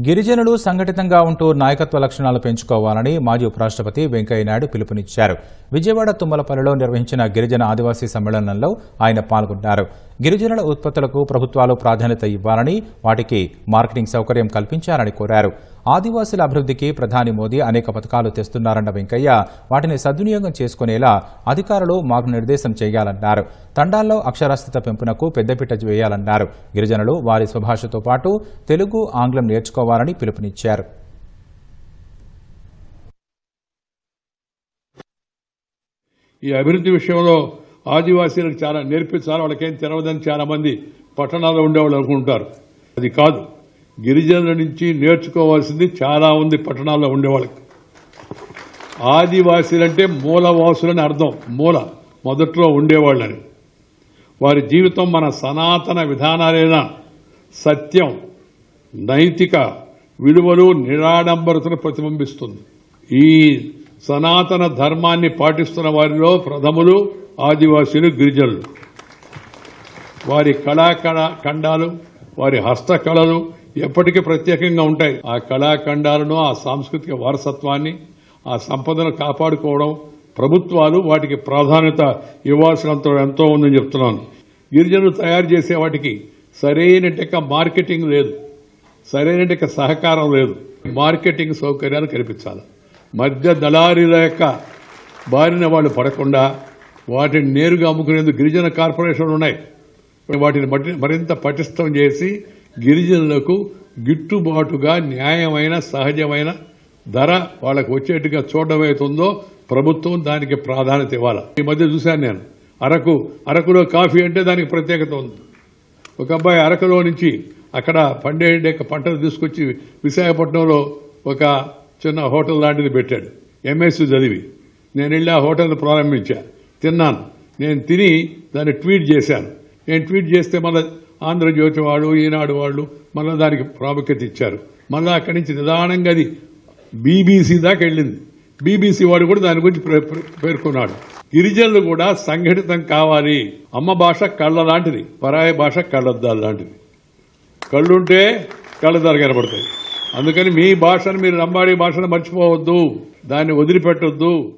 గిరిజనులు సంఘటితంగా ఉంటూ నాయకత్వ లక్షణాలు పెంచుకోవాలని మాజీ ఉపరాష్ట్రపతి వెంకయ్యనాయుడు పిలుపునిచ్చారు. విజయవాడ తుమ్మలపల్లిలో నిర్వహించిన గిరిజన ఆదివాసీ సమ్మేళనంలో ఆయన పాల్గొన్నారు. గిరిజనుల ఉత్పత్తులకు ప్రభుత్వాలు ప్రాధాన్యత ఇవ్వాలని వాటికి మార్కెటింగ్ సౌకర్యం కల్పించాలని కోరారు. ఆదివాసుల అభివృద్ధికి ప్రధాని మోదీ అనేక పథకాలు తెస్తున్నారన్న వెంకయ్య వాటిని సద్వినియోగం చేసుకునేలా అధికారులు మార్గనిర్దేశం చేయాలన్నారు. తండాల్లో అక్షరాస్యత పెంపునకు పెద్దపీట వేయాలన్నారు. గిరిజనులు వారి స్వభాషతో పాటు తెలుగు ఆంగ్లం నేర్చుకోవాలని పిలుపునిచ్చారు. ఈ అభివృద్ధి విషయంలో ఆదివాసీలకు చాలా నేర్పించాలి వాళ్ళకేం తెరవదని చాలా మంది పట్టణాల్లో ఉండేవాళ్ళు అనుకుంటారు. అది కాదు. గిరిజనుల నుంచి నేర్చుకోవాల్సింది చాలా ఉంది పట్టణాల్లో ఉండేవాళ్ళకి. ఆదివాసీలంటే మూలవాసులని అర్థం. మూల. మొదట్లో ఉండేవాళ్ళని. వారి జీవితం మన సనాతన విధానాలైన సత్యం నైతిక విలువలు నిరాడంబరతను ప్రతిబింబిస్తుంది. ఈ సనాతన ధర్మాన్ని పాటిస్తున్న వారిలో ప్రథములు ఆదివాసీలు గిరిజనులు. వారి కళాకళ ఖండాలు వారి హస్తకళలు ఎప్పటికీ ప్రత్యేకంగా ఉంటాయి. ఆ కళాఖండాలను ఆ సాంస్కృతిక వారసత్వాన్ని ఆ సంపదను కాపాడుకోవడం ప్రభుత్వాలు వాటికి ప్రాధాన్యత ఇవ్వాల్సినంత ఎంతో ఉందని చెప్తున్నాను. గిరిజనులు తయారు చేసే వాటికి సరైన మార్కెటింగ్ లేదు. సరైన సహకారం లేదు. మార్కెటింగ్ సౌకర్యాలు కల్పించాలి. మధ్య దళారీల యొక్క బారిన వాళ్ళు పడకుండా వాటిని నేరుగా అమ్ముకునేందుకు గిరిజన కార్పొరేషన్లు ఉన్నాయి. వాటిని మరింత పటిష్టం చేసి గిరిజనులకు గిట్టుబాటుగా న్యాయమైన సహజమైన ధర వాళ్ళకు వచ్చేట్టుగా చూడమైతుందో ప్రభుత్వం దానికి ప్రాధాన్యత ఇవ్వాలి? ఈ మధ్య చూశాను నేను. అరకు అరకులో కాఫీ అంటే దానికి ప్రత్యేకత ఉంది. ఒక అబ్బాయి అరకులో నుంచి అక్కడ పండే పంటలు పంటను తీసుకొచ్చి విశాఖపట్నంలో ఒక చిన్న హోటల్ లాంటిది పెట్టాడు. ఎంఎస్సీ చదివి. నేను వెళ్ళి ఆ హోటల్ని ప్రారంభించా. తిన్నాను. నేను తిని దాన్ని ట్వీట్ చేశాను. నేను ట్వీట్ చేస్తే మళ్ళీ ఆంధ్రజ్యోతి వాళ్ళు ఈనాడు వాళ్ళు మళ్ళీ దానికి ప్రాముఖ్యత ఇచ్చారు. మళ్ళీ అక్కడి నుంచి నిదానంగా అది బీబీసీ దాకా వెళ్ళింది. బీబీసీ వాడు కూడా దాని గురించి పేర్కొన్నాడు. గిరిజనులు కూడా సంఘటితం కావాలి. అమ్మ భాష కళ్ళ లాంటిది. పరాయ భాష కళ్ళద్దాలు లాంటిది. కళ్ళుంటే కళ్ళద్దాలు కనబడతాయి. అందుకని మీ భాషను మీరు లంబాడి భాషను మర్చిపోవద్దు. దాన్ని వదిలిపెట్టొద్దు.